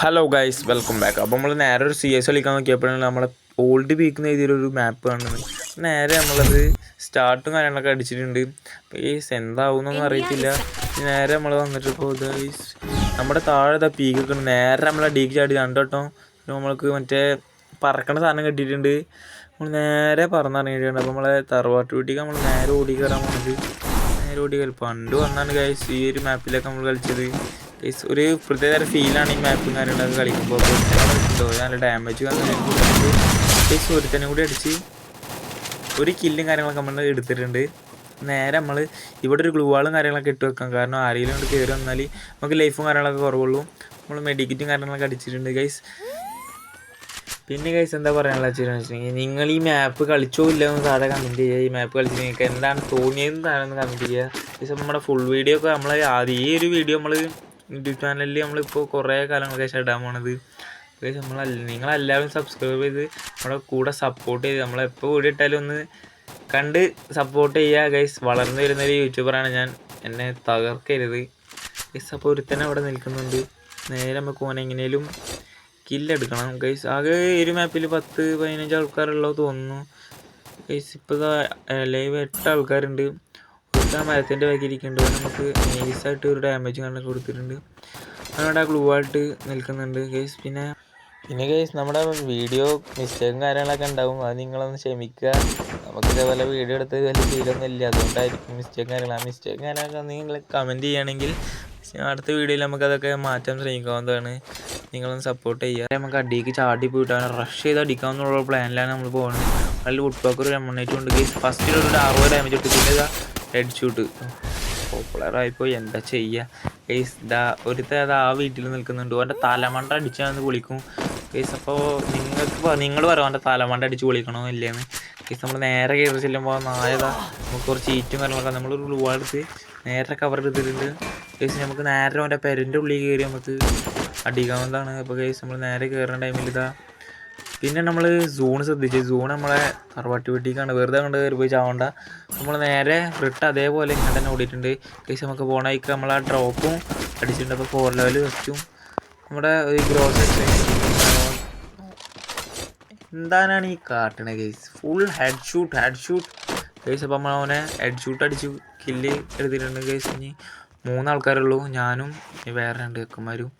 Hello guys welcome back അപ്പോൾ നമ്മൾ നേരെ ഒരു സി എസ് കളിക്കാൻ നോക്കിയപ്പോഴാണ് നമ്മളെ ഓൾഡ് വീക്ക് രീതിയിലൊരു മാപ്പ് കാണുന്നത്. നേരെ നമ്മളത് സ്റ്റാർട്ടും കാര്യങ്ങളൊക്കെ അടിച്ചിട്ടുണ്ട്. ഗൈസ് എന്താവുന്നൊന്നും അറിയത്തില്ല. നേരെ നമ്മൾ വന്നിട്ട് ഇപ്പോൾ ഗൈസ് നമ്മുടെ താഴെ പീക്കൊക്കെ ഉണ്ട്. നേരെ നമ്മളെ ഡീക്ക് ചാടി കണ്ടോട്ടോ നമ്മൾക്ക് മറ്റേ പറക്കണ സാധനം കിട്ടിയിട്ടുണ്ട്. നമ്മൾ നേരെ പറന്നിറങ്ങിയിട്ടുണ്ട്. അപ്പോൾ നമ്മളെ തറവാട്ട് വീട്ടിലേക്ക് നമ്മൾ നേരെ ഓടി കയറാൻ വേണ്ടി നേരെ ഓടി കയറി പണ്ട് വന്നാണ് ഗൈസ് ഈ ഒരു മാപ്പിലൊക്കെ നമ്മൾ കളിച്ചത്. ഒരു പ്രത്യേകതരം ഫീലാണ് ഈ മാപ്പും കാര്യങ്ങളൊക്കെ കളിക്കുമ്പോൾ നല്ല ഡാമേജ് ഗൈസ് ഒരുത്തനെ കൂടി അടിച്ച് ഒരു കില്ലും കാര്യങ്ങളൊക്കെ നമ്മൾ എടുത്തിട്ടുണ്ട്. നേരെ നമ്മൾ ഇവിടെ ഒരു ഗ്ലൂവാളും കാര്യങ്ങളൊക്കെ ഇട്ട് വെക്കാം. കാരണം ആരെങ്കിലും കൊണ്ട് കയറി വന്നാൽ നമുക്ക് ലൈഫും കാര്യങ്ങളൊക്കെ കുറവുള്ളൂ. നമ്മൾ മെഡിക്കറ്റും കാര്യങ്ങളൊക്കെ അടിച്ചിട്ടുണ്ട് ഗൈസ് പിന്നെ ഗൈസ് എന്താ പറയാനുള്ള വെച്ചിട്ടുണ്ടെങ്കിൽ നിങ്ങൾ ഈ മാപ്പ് കളിച്ചോ ഇല്ല എന്ന് താഴെ കമന്റ് ചെയ്യുക ഈ മാപ്പ് കളിച്ച് നിങ്ങൾക്ക് എന്താണ് തോന്നിയതെന്ന് താഴെ കമന്റ് ചെയ്യുക ഗൈസ് നമ്മുടെ ഫുൾ വീഡിയോ ഒക്കെ നമ്മൾ ആദ്യം ഈ ഒരു വീഡിയോ നമ്മൾ യൂട്യൂബ് ചാനലിൽ നമ്മളിപ്പോൾ കുറേ കാലങ്ങൾക്ക് ശേഷം ഇടാൻ പോണത്. നമ്മൾ നിങ്ങളെല്ലാവരും സബ്സ്ക്രൈബ് ചെയ്ത് നമ്മുടെ കൂടെ സപ്പോർട്ട് ചെയ്ത് നമ്മളെപ്പോൾ വീഡിയോ ഇട്ടാലും ഒന്ന് കണ്ട് സപ്പോർട്ട് ചെയ്യുക ഗൈസ് വളർന്നു വരുന്നൊരു യൂട്യൂബറാണ് ഞാൻ. എന്നെ തകർക്കരുത്. ഗൈസ് അപ്പോൾ ഒരുത്തന്നെ അവിടെ നിൽക്കുന്നുണ്ട്. നേരെ നമുക്ക് ഓൻ എങ്ങനെയും കില്ലെടുക്കണം ഗൈസ് ആകെ ഒരു മാപ്പിൽ പത്ത് പതിനഞ്ച് ആൾക്കാരുള്ളത് തോന്നുന്നു. ഗൈസ് ഇപ്പോൾ ലൈവ് എട്ട് ആൾക്കാരുണ്ട്. ഒരുത്ത മരത്തിന്റെ ബാക്കിയിരിക്കുന്നുണ്ട് നമുക്ക് നൈസായിട്ട് ഒരു ഡാമേജ് കണ്ടൊക്കെ കൊടുത്തിട്ടുണ്ട്. അതുകൊണ്ട് ആ ഗ്ലൂ ആയിട്ട് നിൽക്കുന്നുണ്ട്. ഗൈസ് പിന്നെ പിന്നെ ഗൈസ് നമ്മുടെ വീഡിയോ മിസ്റ്റേക്കും കാര്യങ്ങളൊക്കെ ഉണ്ടാവും. അത് നിങ്ങളൊന്ന് ക്ഷമിക്കുക. നമുക്ക് ഇതേപോലെ വീഡിയോ എടുത്ത് വലിയ ശീലമൊന്നുമില്ല. അതുകൊണ്ടായിരിക്കും മിസ്റ്റേക്കും കാര്യങ്ങൾ ആ മിസ്റ്റേക്കും കാര്യങ്ങളൊക്കെ നിങ്ങൾ കമന്റ് ചെയ്യുകയാണെങ്കിൽ അടുത്ത വീഡിയോയിൽ നമുക്കതൊക്കെ മാറ്റാൻ ശ്രമിക്കാവുന്നതാണ്. നിങ്ങളൊന്ന് സപ്പോർട്ട് ചെയ്യുക. നമുക്ക് അടിക്ക് ചാടി പോയിട്ട് റഷ് ചെയ്ത് അടിക്കാമെന്നുള്ള പ്ലാനിലാണ് നമ്മൾ പോകുന്നത്. അതിൽ വുഡ് പാക്ക് ഒരു എമണേറ്റ് ഉണ്ട്. ഫസ്റ്റ് ഫസ്റ്റിൽ ഒരു അറുപത് ഡാമേജ് ഇട്ട് പിന്നെ ഇതാ ഹെഡ് ഷൂട്ട് പോപ്പുലറായിപ്പോയി എന്താ ചെയ്യുക ഏസ് ദാ ഒരുത്ത അത് ആ വീട്ടിൽ നിൽക്കുന്നുണ്ട്. അവന്റെ തലമണ്ട അടിച്ചാന്ന് വിളിക്കും. കേസ് അപ്പോൾ നിങ്ങൾക്ക് നിങ്ങൾ പറയും അവന്റെ തലമണ്ട അടിച്ച് വിളിക്കണോ ഇല്ലേന്ന്? കേസ് നമ്മൾ നേരെ കയറി ചെല്ലുമ്പോൾ നായതാ നമുക്ക് കുറച്ച് ഈറ്റും കാര്യങ്ങളൊക്കെ നമ്മൾ ഗ്ലൂ എടുത്ത് നേരെ കവർ എടുത്തിട്ടുണ്ട്. കേസ് നമുക്ക് നേരെ അവന്റെ പെരന്റെ ഉള്ളിൽ കയറി നമുക്ക് അടിക്കാവുന്നതാണ് അപ്പോൾ കേസ് നമ്മൾ നേരെ കയറുന്ന ടൈമിൽ ഇതാ പിന്നെ നമ്മൾ സൂൺ ശ്രദ്ധിച്ച് സൂൺ നമ്മളെ തറവാട്ടി വീട്ടിലേക്കാണ്. വെറുതെ കണ്ട് കയറി പോയി ചാവണ്ട. നമ്മൾ നേരെ റിട്ട് അതേപോലെ ഇങ്ങനെ തന്നെ ഓടിയിട്ടുണ്ട്. അത്യാവശ്യം നമുക്ക് പോണ വഴിക്ക് നമ്മൾ ആ ഡ്രോപ്പും അടിച്ചിട്ടുണ്ട്. അപ്പോൾ ഫോർ ലെവൽ വെച്ചും. നമ്മുടെ ഒരു ഗ്രോസ് എന്താണ് ഈ കാട്ടണ case full head shoot head shoot case അപ്പോൾ നമ്മൾ അവനെ ഹെഡ് ഷൂട്ട് അടിച്ചു കില്ല് എടുത്തിട്ടുണ്ട് കേസ് ഇനി മൂന്നാൾക്കാരുള്ളൂ ഞാനും വേറെ രണ്ട് ചെക്കന്മാരും.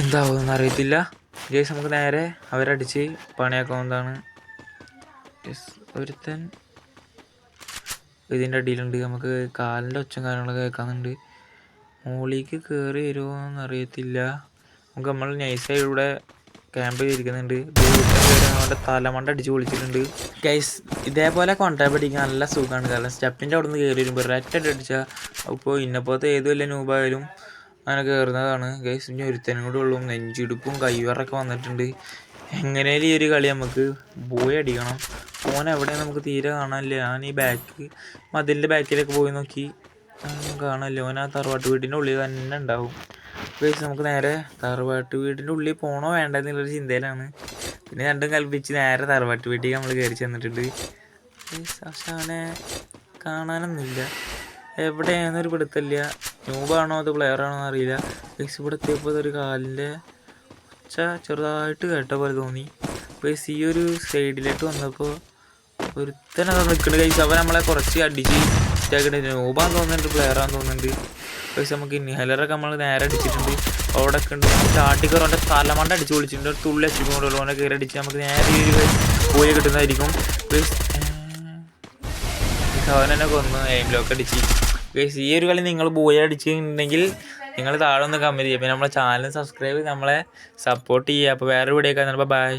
എന്താവുമെന്ന് അറിയത്തില്ല ജേസ് നമുക്ക് നേരെ അവരടിച്ച് പണിയാക്കാവുന്നതാണ് ഒരുത്തൻ ഇതിന്റെ അടിയിലുണ്ട്. നമുക്ക് കാലിന്റെ ഒച്ചും കാര്യങ്ങളൊക്കെ കേൾക്കുന്നുണ്ട് മുകളിലേക്ക് കയറി വരുമോ എന്നറിയത്തില്ല നമുക്ക് നമ്മൾ നൈസായി ഇവിടെ ക്യാമ്പ് ചെയ്തിരിക്കുന്നുണ്ട്. അവന്റെ തലമണ്ട അടിച്ച് പൊളിച്ചിട്ടുണ്ട്. ഗൈസ് ഇതേപോലെ കോൺടാക്ട് അടിക്കാൻ നല്ല സുഖമാണ് കാരണം സ്റ്റെപ്പിന്റെ അവിടെ നിന്ന് കയറി വരുമ്പോൾ റെറ്റ് അടിച്ചാൽ അപ്പോൾ ഇന്നപ്പോഴത്തെ ഏത് വലിയ നൂബായാലും അങ്ങനെ കയറുന്നതാണ് ഗൈസ് ഇനി ഒരുത്തനും കൂടെ ഉള്ളൂ. നെഞ്ചിടുപ്പും കൈവറൊക്കെ വന്നിട്ടുണ്ട്. എങ്ങനെയാലും ഈ ഒരു കളി നമുക്ക് പോയി അടിക്കണം. ഫോൺ എവിടെ നമുക്ക് തീരെ കാണാനില്ല. ഞാൻ ഈ ബാക്ക് മതിലിന്റെ ബാക്കിലേക്ക് പോയി നോക്കി. കാണാനില്ല. ഓൻ ആ തറവാട്ട് വീടിന്റെ ഉള്ളിൽ തന്നെ ഉണ്ടാവും. ഗൈസ് നമുക്ക് നേരെ തറവാട്ട് വീടിന്റെ ഉള്ളിൽ പോകണോ വേണ്ട എന്നുള്ളൊരു ചിന്തയിലാണ്. പിന്നെ രണ്ടും കൽപ്പിച്ച് നേരെ തറവാട്ട് വീട്ടിൽ നമ്മൾ കയറി ചെന്നിട്ടുണ്ട്. പക്ഷെ അവനെ കാണാനൊന്നുമില്ല. എവിടെയാണെന്നൊരു പിടുത്തമില്ല. ന്യൂബാണോ അത് പ്ലെയറാണോ എന്ന് അറിയില്ല. ഗൈസ് ഇവിടെ എത്തിയപ്പോൾ ഒരു കാലിന്റെ ഒച്ച ചെറുതായിട്ട് കേട്ട പോലെ തോന്നി. ഗൈസ് ഈ ഒരു സൈഡിലേക്ക് വന്നപ്പോൾ ഒരുത്തനത് നിൽക്കുന്നത് ഗൈസ് അവൻ നമ്മളെ കുറച്ച് അടിച്ച് ഇതാക്കിയിട്ട് ന്യൂബാന്ന് തോന്നുന്നുണ്ട് പ്ലെയറാന്ന് തോന്നുന്നുണ്ട്. ഗൈസ് നമുക്ക് ഇൻഹേലറൊക്കെ നമ്മൾ നേരെ അടിച്ചിട്ടുണ്ട്. അവിടെ ഒക്കെ ഉണ്ട്. ചാട്ടിക്കർ അവന്റെ തലമണ്ട അടിച്ച് വിളിച്ചിട്ടുണ്ട് ഒരു തുള്ളി അടിച്ചുകൊണ്ടുള്ള അവനെ കയറി അടിച്ച് നമുക്ക് നേരെ ഒരു പോയി കിട്ടുന്നതായിരിക്കും. ഗൈസ് അവനെന്നെ കൊന്ന് എയിം ലോക്ക് അടിച്ച്. ഗൈസ് ഈ ഒരു കളി നിങ്ങൾ ബോയ് അടിച്ചിട്ടുണ്ടെങ്കിൽ നിങ്ങൾ താഴെ ഒന്ന് കമന്റ് ചെയ്യുക. പിന്നെ നമ്മളെ ചാനൽ സബ്സ്ക്രൈബ് നമ്മളെ സപ്പോർട്ട് ചെയ്യുക. അപ്പോൾ വേറെ വീഡിയോ ഒക്കെ ബൈ